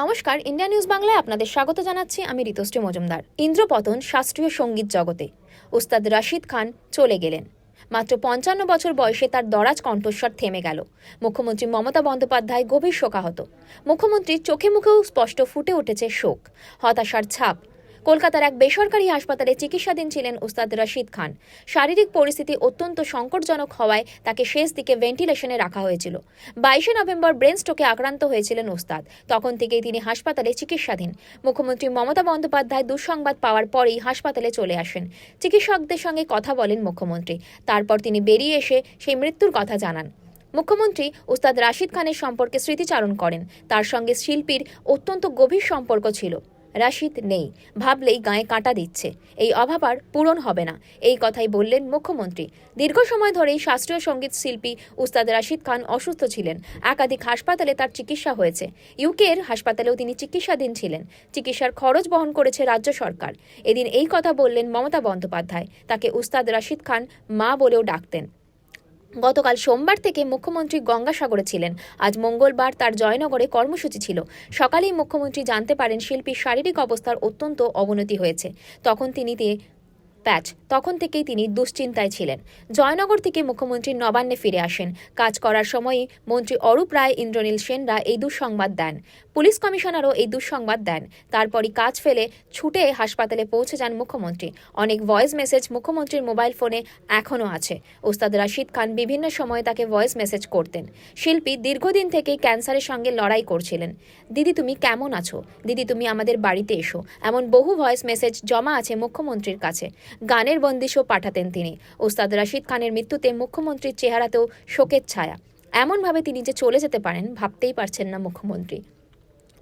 নমস্কার, India news বাংলায় আপনাদের স্বাগত জানাচ্ছি আমি ঋতুশ্রী মজুমদার। ইন্দ্রপতন শাস্ত্রীয় সংগীত জগতে। উস্তাদ রাশিদ খান চলে গেলেন। মাত্র পঞ্চান্ন বছর বয়সে তার দরাজ কণ্ঠস্বর থেমে গেল। মুখ্যমন্ত্রী মমতা বন্দ্যোপাধ্যায় গভীর শোকাহত। মুখ্যমন্ত্রীর চোখে মুখেও স্পষ্ট ফুটে উঠেছে শোক। হতাশার ছাপ। কলকাতার এক বেসরকারি হাসপাতালে চিকিৎসাধীন ছিলেন উস্তাদ রশিদ খান। শারীরিক পরিস্থিতি অত্যন্ত সংকটজনক হওয়ায় তাকে শেষ দিকে ভেন্টিলেশনে রাখা হয়েছিল। বাইশে নভেম্বর ব্রেন স্ট্রোকে আক্রান্ত হয়েছিলেন উস্তাদ। তখন থেকেই তিনি হাসপাতালে চিকিৎসাধীন। মুখ্যমন্ত্রী মমতা বন্দ্যোপাধ্যায় দুঃসংবাদ পাওয়ার পরেই হাসপাতালে চলে আসেন। চিকিৎসকদের সঙ্গে কথা বলেন মুখ্যমন্ত্রী। তারপর তিনি বেরিয়ে এসে সেই মৃত্যুর কথা জানান। মুখ্যমন্ত্রী উস্তাদ রাশিদ খানের সম্পর্কে স্মৃতিচারণ করেন। তার সঙ্গে শিল্পীর অত্যন্ত গভীর সম্পর্ক ছিল। রাশিদ নেই। ভাবলেই গায়ে কাঁটা দিচ্ছে। এই অভাব আর পূরণ হবে না। এই কথাই বললেন মুখ্যমন্ত্রী। দীর্ঘ সময় ধরেই শাস্ত্রীয় সংগীত শিল্পী উস্তাদ রাশিদ খান অসুস্থ ছিলেন। একাধিক হাসপাতালে তার চিকিৎসা হয়েছে। ইউকের হাসপাতালেও তিনি চিকিৎসাধীন ছিলেন। চিকিৎসার খরচ বহন করেছে রাজ্য সরকার। এদিন এই কথা বললেন মমতা বন্দ্যোপাধ্যায়। তাকে উস্তাদ রাশিদ খান মা বলেও ডাকতেন। গতকাল সোমবার থেকে মুখ্যমন্ত্রী গঙ্গাসাগরে ছিলেন। আজ মঙ্গলবার তার জয়নগরে কর্মসূচি ছিল। সকালেই মুখ্যমন্ত্রী জানতে পারেন শিল্পীর শারীরিক অবস্থার অত্যন্ত অবনতি হয়েছে। তখন তিনি প্যাচ। তখন থেকেই তিনি দুশ্চিন্তায় ছিলেন। জয়নগর থেকে মুখ্যমন্ত্রী নবান্নে ফিরে আসেন। কাজ করার সময়ই মন্ত্রী অরূপ রায়, ইন্দ্রনীল সেনরা এই দুঃসংবাদ দেন। পুলিশ কমিশনারও এই দুঃসংবাদ দেন। তারপরই কাজ ফেলে ছুটে হাসপাতালে পৌঁছে যান মুখ্যমন্ত্রী। অনেক ভয়েস মেসেজ মুখ্যমন্ত্রীর মোবাইল ফোনে এখনও আছে। ওস্তাদ রাশিদ খান বিভিন্ন সময়ে তাকে ভয়েস মেসেজ করতেন। শিল্পী দীর্ঘদিন থেকেই ক্যান্সারের সঙ্গে লড়াই করছিলেন। দিদি, তুমি কেমন আছো? দিদি, তুমি আমাদের বাড়িতে এসো। এমন বহু ভয়েস মেসেজ জমা আছে মুখ্যমন্ত্রীর কাছে। গানের বন্দিশও পাঠাতেন তিনি। ওস্তাদ রাশিদ খানের মৃত্যুতে মুখ্যমন্ত্রীর চেহারাতেও শোকের ছায়া। এমনভাবে তিনি যে চলে যেতে পারেন, ভাবতেই পারছেন না মুখ্যমন্ত্রী।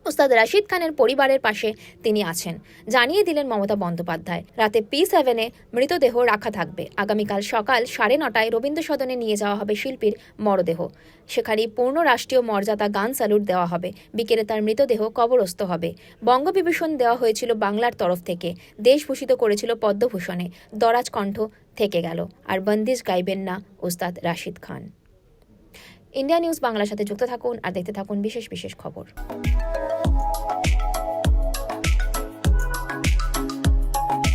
ওস্তাদ রাশিদ খানের পরিবারের পাশে তিনি আছেন। জানিয়ে দিলেন মমতা বন্দ্যোপাধ্যায়, রাতে পি সেভেনে মৃতদেহ রাখা থাকবে। আগামীকাল সকাল সাড়ে নটায় রবীন্দ্র সদনে নিয়ে যাওয়া হবে শিল্পীর মরদেহ। সেখানেই পূর্ণ রাষ্ট্রীয় মর্যাদা গান স্যালুট দেওয়া হবে। বিকেলে তার মৃতদেহ কবরস্থ হবে। বঙ্গবিভূষণ দেওয়া হয়েছিল বাংলার তরফ থেকে। দেশভূষিত করেছিল পদ্মভূষণে। দরাজ কণ্ঠ থেকে গেল। আর বন্দিশ গাইবেন না ওস্তাদ রাশিদ খান। ইন্ডিয়া নিউজ বাংলার সাথে যুক্ত থাকুন আর দেখতে থাকুন বিশেষ বিশেষ খবর।